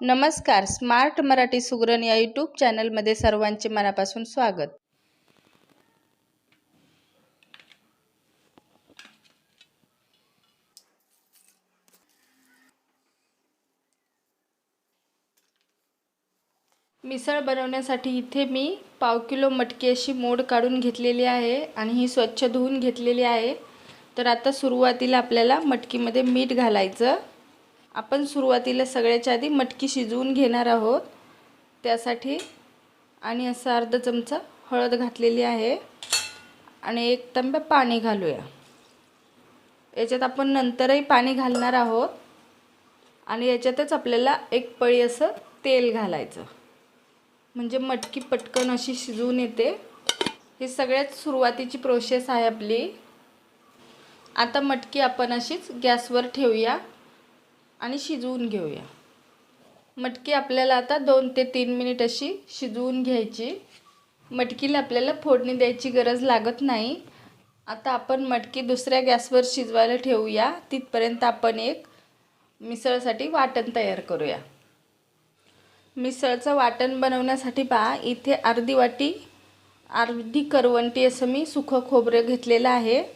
नमस्कार स्मार्ट मराठी सुगरण या यूट्यूब चॅनलमध्ये सर्वांचे मनापासून स्वागत. मिसळ बनवण्यासाठी इथे मी पाव किलो मटकी अशी मोड काढून घेतलेली आहे आणि ही स्वच्छ धुवून घेतलेली आहे. तर आता सुरुवातीला आपल्याला मटकीमध्ये मीठ घालायचं. आपण सुरुवातीला सगळ्याच्या आधी मटकी शिजवून घेणार आहोत. त्यासाठी आणि असं अर्धा चमचा हळद घातलेली आहे. आणि एक तांब्या पाणी घालूया. याच्यात आपण नंतरही पाणी घालणार आहोत. आणि याच्यातच आपल्याला एक पळी असं तेल घालायचं. म्हणजे मटकी पटकन अशी शिजवून येते. ही सगळ्यात सुरुवातीची प्रोसेस आहे आपली. आता मटकी आपण अशीच गॅसवर ठेवूया. आणि शिजवून घेऊया. मटकी आपल्याला आता दोन ते तीन मिनिट अशी शिजवून घ्यायची. मटकीला आपल्याला फोडणी द्यायची गरज लागत नाही. आता आपण मटकी दुसऱ्या गॅसवर शिजवायला ठेवूया. तिथपर्यंत आपण एक मिसळसाठी वाटण तयार करूया. मिसळचं वाटण बनवण्यासाठी पहा इथे अर्धी वाटी अर्धी करवंटी असं मी सुखं खोबरं घेतलेलं आहे.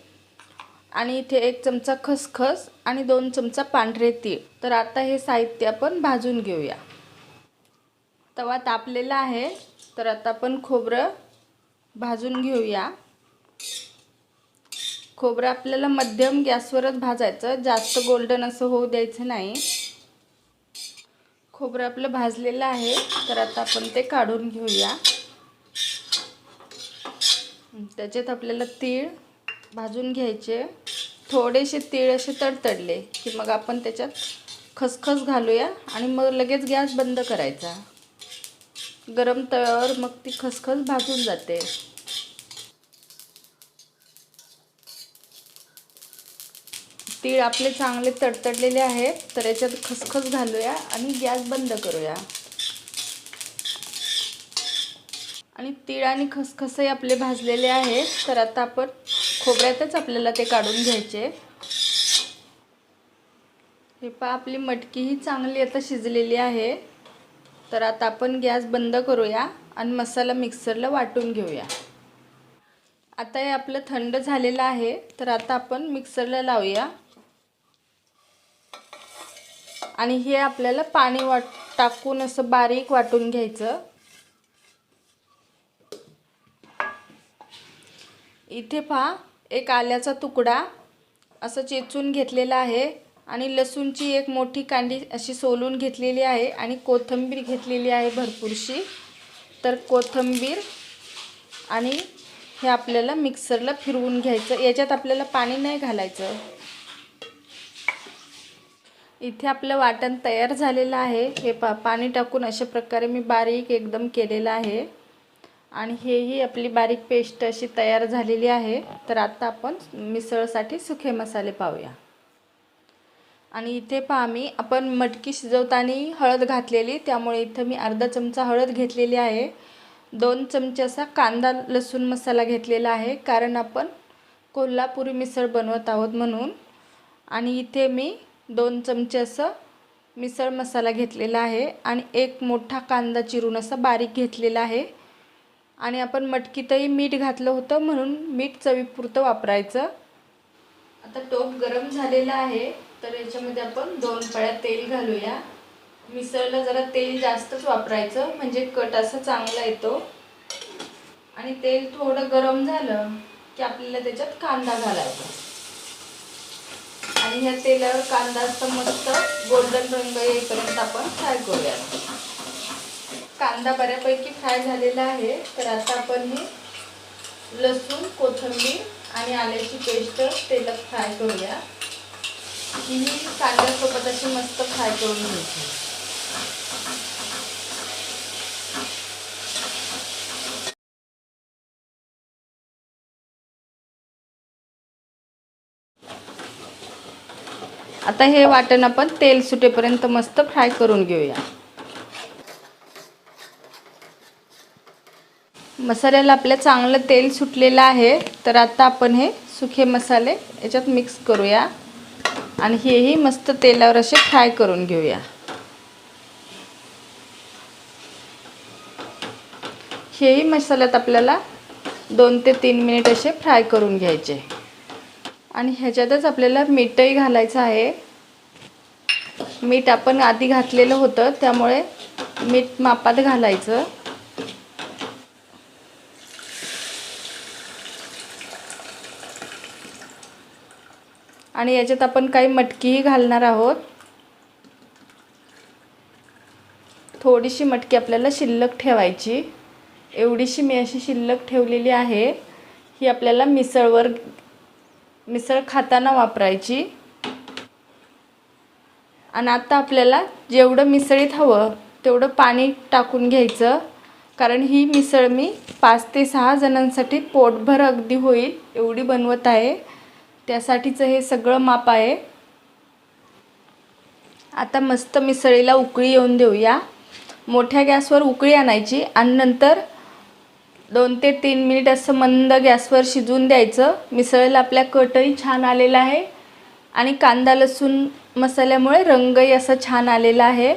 आणि इथे एक चमचा खसखस आणि दोन चमचा पांढरे तीळ. तर आता हे साहित्य आपण भाजून घेऊया. तवा तापलेला आहे. तर आता आपण खोबरं भाजून घेऊया. खोबरं आपल्याला मध्यम गॅसवरच भाजायचं. जास्त गोल्डन असं होऊ द्यायचं नाही. खोबरं आपलं भाजलेलं आहे. तर आता आपण ते काढून घेऊया. त्याच्यात आपल्याला तीळ भाजून घ्यायचे. थोडेसे तीळ असे तडतडले की मग आपण त्याच्यात खसखस घालूया आणि मग लगेच गॅस बंद करायचा. गरम तव्यावर मग ती खसखस भाजून जाते. तीळ आपले चांगले तडतडलेले आहेत तर याच्यात खसखस घालूया आणि गॅस बंद करूया. आणि तीळ आणि खसखसही आपले भाजलेले आहेत तर आता आपण खोबऱ्यातच आपल्याला ते काढून घ्यायचे. हे पहा आपली मटकी ही चांगली आता शिजलेली आहे. तर आता आपण गॅस बंद करूया आणि मसाला मिक्सरला वाटून घेऊया. आता हे आपलं थंड झालेलं आहे तर आता आपण मिक्सरला लावूया. आणि हे आपल्याला पाणी वाट टाकून असं बारीक वाटून घ्यायचं. इथे पहा एक आल्याचा तुकडा असं चेचून घेतलेला आहे आणि लसूणची एक मोठी कांडी अशी सोलून घेतलेली आहे आणि कोथिंबीर घेतलेली आहे भरपूरशी. तर कोथिंबीर आणि हे आपल्याला मिक्सरला फिरवून घ्यायचं. याच्यात आपल्याला पाणी नाही घालायचं. इथे आपलं वाटण तयार झालेलं आहे. हे पा पाणी टाकून अशा प्रकारे मी बारीक एकदम केलेलं आहे. आणि हेही आपली बारीक पेस्ट अशी तयार झालेली आहे. तर आता आपण मिसळसाठी सुखे मसाले पाहूया. आणि इथे पहा मी आपण मटकी शिजवताना हळद घातलेली त्यामुळे इथं मी अर्धा चमचा हळद घेतलेली आहे. दोन चमचे असा कांदा लसूण मसाला घेतलेला आहे कारण आपण कोल्हापुरी मिसळ बनवत आहोत म्हणून. आणि इथे मी दोन चमचे असं मिसळ मसाला घेतलेला आहे आणि एक मोठा कांदा चिरून असा बारीक घेतलेला आहे. आणि आपण मटकीतही मीठ घातलं होतं म्हणून मीठ चवीपुरतं वापरायचं. आता टोप गरम झालेला आहे तर याच्यामध्ये आपण दोन पळ्या तेल घालूया. मिसळला जरा तेल जास्तच वापरायचं म्हणजे कट असा चांगला येतो. आणि तेल थोडं गरम झालं की आपल्याला त्याच्यात कांदा घालायचा. आणि ह्या तेलावर कांदा असं मस्त गोल्डन रंग येईपर्यंत आपण फ्राय करूया कांदा बऱ्यापैकी फ्राय झालेला आहे. तर आता आपण हे लसूण कोथिंबीर आणि आल्याची पेस्ट तेलात फ्राय करूया. ही कांद्यासोबत अशी मस्त फ्राय करून घ्यायची आता हे वाटण आपण तेल सुटेपर्यंत मस्त फ्राय करून घेऊया. मसाल्याला आपलं चांगलं तेल सुटलेलं आहे तर आता आपण हे सुखे मसाले याच्यात मिक्स करूया. आणि हेही मस्त तेलावर असे फ्राय करून घेऊया. हेही मसाल्यात आपल्याला दोन ते तीन मिनिट असे फ्राय करून घ्यायचे. आणि ह्याच्यातच आपल्याला मीठही घालायचं आहे. मीठ आपण आधी घातलेलं होतं त्यामुळे मीठ मापात घालायचं. आणि याच्यात आपण काही मटकीही घालणार आहोत. थोडीशी मटकी आपल्याला शिल्लक ठेवायची. एवढीशी मी अशी शिल्लक ठेवलेली आहे. ही आपल्याला मिसळवर मिसळ खाताना वापरायची. आणि आता आपल्याला जेवढं मिसळीत हवं तेवढं पाणी टाकून घ्यायचं. कारण ही मिसळ मी पाच ते सहा जणांसाठी पोटभर अगदी होईल एवढी बनवत आहे. त्यासाठीचं हे सगळं माप आहे. आता मस्त मिसळीला उकळी येऊन देऊया. मोठ्या गॅसवर उकळी आणायची आणि नंतर दोन ते तीन मिनिट असं मंद गॅसवर शिजवून द्यायचं. मिसळीला आपल्या कटही छान आलेला आहे. आणि कांदा लसूण मसाल्यामुळे रंगही असा छान आलेला आहे.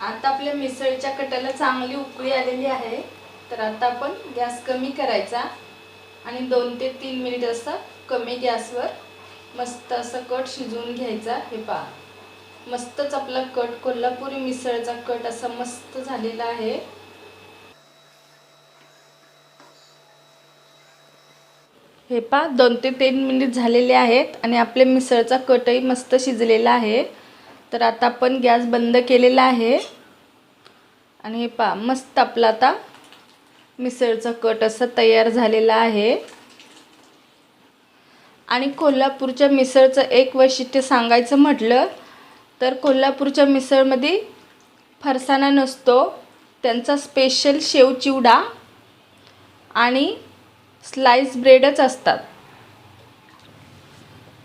आता आपल्या मिसळीच्या कटाला चांगली उकळी आलेली आहे. तर आता आपण गॅस कमी करायचा. आणि दोन ते तीन मिनिट असं कमी गॅसवर मस्त असं कट शिजवून घ्यायचा. हे पहा. मस्तच आपला कट कोल्हापुरी मिसळचा कट असा मस्त झालेला आहे. हे पहा दोन ते तीन मिनिट झालेले आहेत आणि आपले मिसळचा कटही मस्त शिजलेला आहे. तर आता आपण गॅस बंद केलेला आहे. आणि हे पहा मस्त आपला आता मिसळचा कट असा तयार झालेला आहे. आणि कोल्हापूरच्या मिसळचं एक वैशिष्ट्य सांगायचं म्हटलं तर कोल्हापूरच्या मिसळमध्ये फरसाणा नसतो त्यांचा स्पेशल शेव चिवडा आणि स्लाइस ब्रेडच असतात.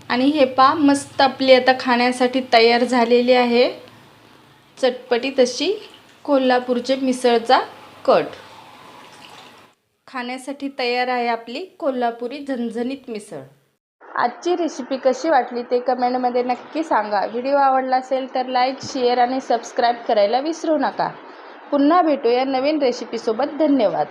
आणि हे पा मस्त आपली आता खाण्यासाठी तयार झालेली आहे. चटपटी तशी कोल्हापूरचे मिसळचा कट. खाण्यासाठी तयार आहे आपली कोल्हापुरी झणझणीत मिसळ. आजची रेसिपी कशी वाटली ते कमेंटमध्ये नक्की सांगा. व्हिडिओ आवडला असेल तर लाईक शेअर आणि सबस्क्राईब करायला विसरू नका. पुन्हा भेटूया नवीन रेसिपीसोबत धन्यवाद.